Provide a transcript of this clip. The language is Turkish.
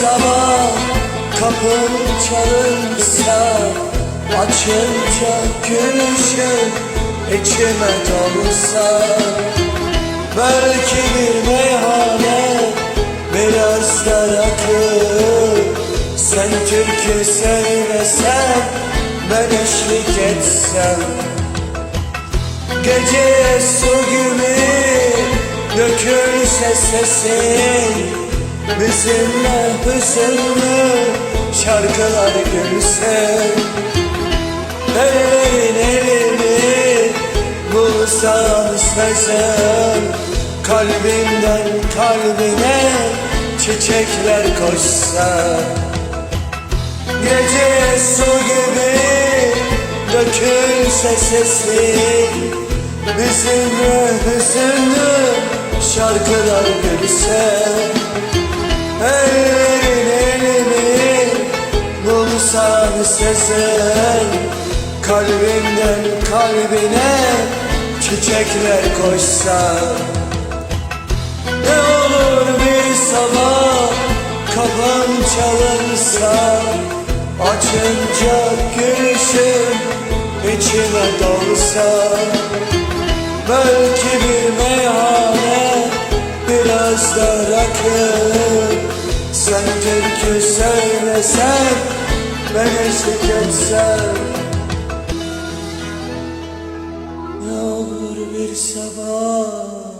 sabah kapın çalınsa Açınca gülüşün içime dolsa Belki bir meyhane biraz darakır Sen türkü sevmesen ben eşlik etsem. Gece su gibi dökülse sesin Bizimle hüzünlü şarkılar gülse Ellerin elini bulsa sözüm Kalbimden kalbine çiçekler koşsa. Gece su gibi dökülse sesin Bizimle hüzünlü şarkılar gülse sezen Kalbimden kalbine çiçekler koşsa Ne olur bir sabah kapım çalınsa Açınca gülüşüm içime dolsa. Belki bir meyhane biraz da rakı Sen türkü söylesen ben eşlik Ne olur bir sabah